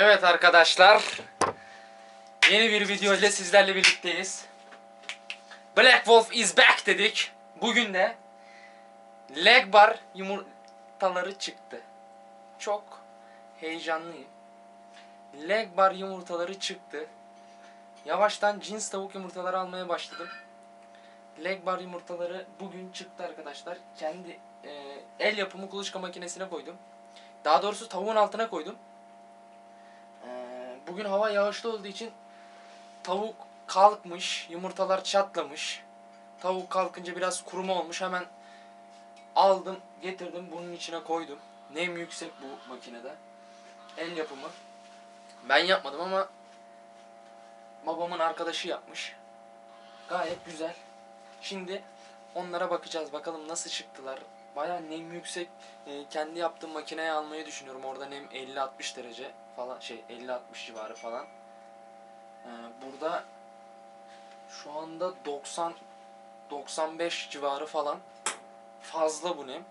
Evet arkadaşlar. Yeni bir video ile sizlerle birlikteyiz. Black Wolf is back dedik. Bugün de leg bar yumurtaları çıktı. Çok heyecanlıyım. Leg bar yumurtaları çıktı. Yavaştan cins tavuk yumurtaları almaya başladım. Leg bar yumurtaları bugün çıktı arkadaşlar. Kendi e, el yapımı kuluçka makinesine koydum. Daha doğrusu tavuğun altına koydum. Bugün hava yağışlı olduğu için tavuk kalkmış, yumurtalar çatlamış. Tavuk kalkınca biraz kuruma olmuş. Hemen aldım, getirdim, bunun içine koydum. Nem yüksek bu makinede. El yapımı. Ben yapmadım ama babamın arkadaşı yapmış. Gayet güzel. Şimdi onlara bakacağız. Bakalım nasıl çıktılar. Baya nem yüksek. Ee, kendi yaptığım makineye almayı düşünüyorum. Orada nem 50-60 derece falan şey 50-60 civarı falan. Ee, burada şu anda 90 95 civarı falan. Fazla bu nem.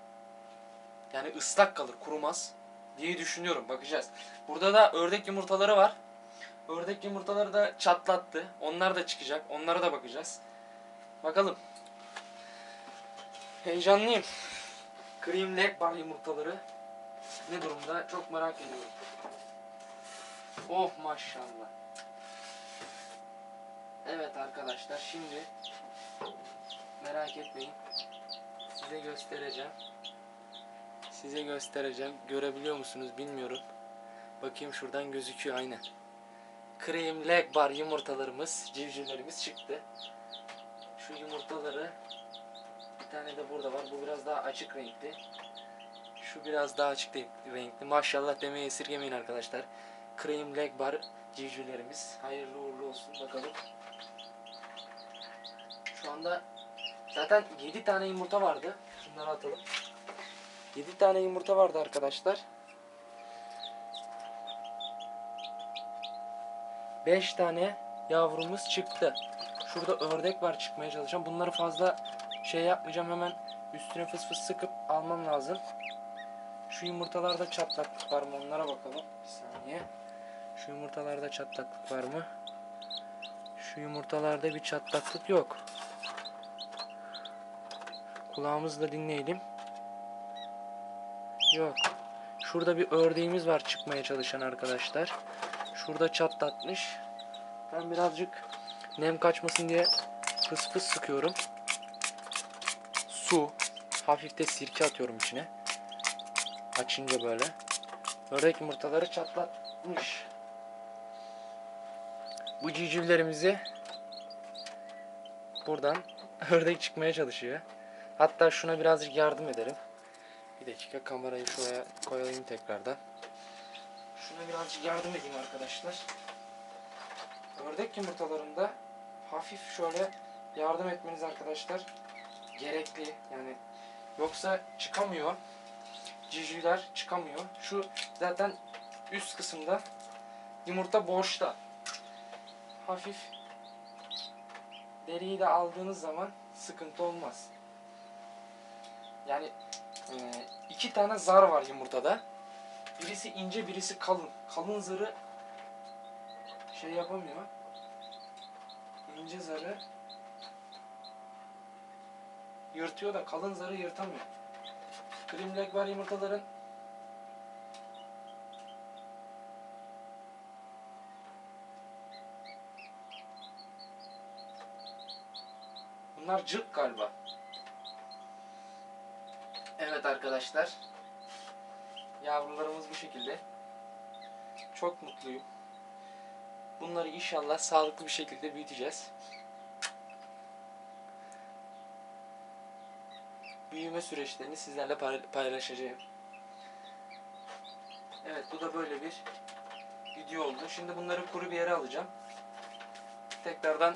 Yani ıslak kalır, kurumaz diye düşünüyorum. Bakacağız. Burada da ördek yumurtaları var. Ördek yumurtaları da çatlattı. Onlar da çıkacak. Onlara da bakacağız. Bakalım. Heyecanlıyım. Cream leg bar yumurtaları ne durumda çok merak ediyorum. Oh maşallah. Evet arkadaşlar şimdi merak etmeyin. Size göstereceğim. Size göstereceğim. Görebiliyor musunuz bilmiyorum. Bakayım şuradan gözüküyor aynen. Cream leg bar yumurtalarımız, civcivlerimiz çıktı. Şu yumurtaları bir tane de burada var. Bu biraz daha açık renkli. Şu biraz daha açık renkli. Maşallah demeye esirgemeyin arkadaşlar. Cream leg bar civcivlerimiz. Hayırlı uğurlu olsun bakalım. Şu anda zaten 7 tane yumurta vardı. Şunları atalım. 7 tane yumurta vardı arkadaşlar. 5 tane yavrumuz çıktı. Şurada ördek var çıkmaya çalışan. Bunları fazla şey yapmayacağım hemen üstüne fıs fıs sıkıp almam lazım. Şu yumurtalarda çatlaklık var mı onlara bakalım. Bir saniye. Şu yumurtalarda çatlaklık var mı? Şu yumurtalarda bir çatlaklık yok. Kulağımızla dinleyelim. Yok. Şurada bir ördeğimiz var çıkmaya çalışan arkadaşlar. Şurada çatlatmış. Ben birazcık nem kaçmasın diye fıs fıs sıkıyorum. Su. Hafif de sirke atıyorum içine. Açınca böyle. Ördek yumurtaları çatlatmış. Bu civcivlerimizi buradan ördek çıkmaya çalışıyor. Hatta şuna birazcık yardım ederim. Bir dakika kamerayı şuraya koyayım tekrardan. Şuna birazcık yardım edeyim arkadaşlar. Ördek yumurtalarında hafif şöyle yardım etmeniz arkadaşlar gerekli. Yani yoksa çıkamıyor. Civcivler çıkamıyor. Şu zaten üst kısımda yumurta boşta. Hafif deriyi de aldığınız zaman sıkıntı olmaz. Yani e, iki tane zar var yumurtada. Birisi ince, birisi kalın. Kalın zarı şey yapamıyor. İnce zarı yırtıyor da kalın zarı yırtamıyor. Cream leg var yumurtaların Bunlar cık galiba. Evet arkadaşlar. Yavrularımız bu şekilde. Çok mutluyum. Bunları inşallah sağlıklı bir şekilde büyüteceğiz. Büyüme süreçlerini sizlerle pay- paylaşacağım. Evet bu da böyle bir video oldu. Şimdi bunları kuru bir yere alacağım. Tekrardan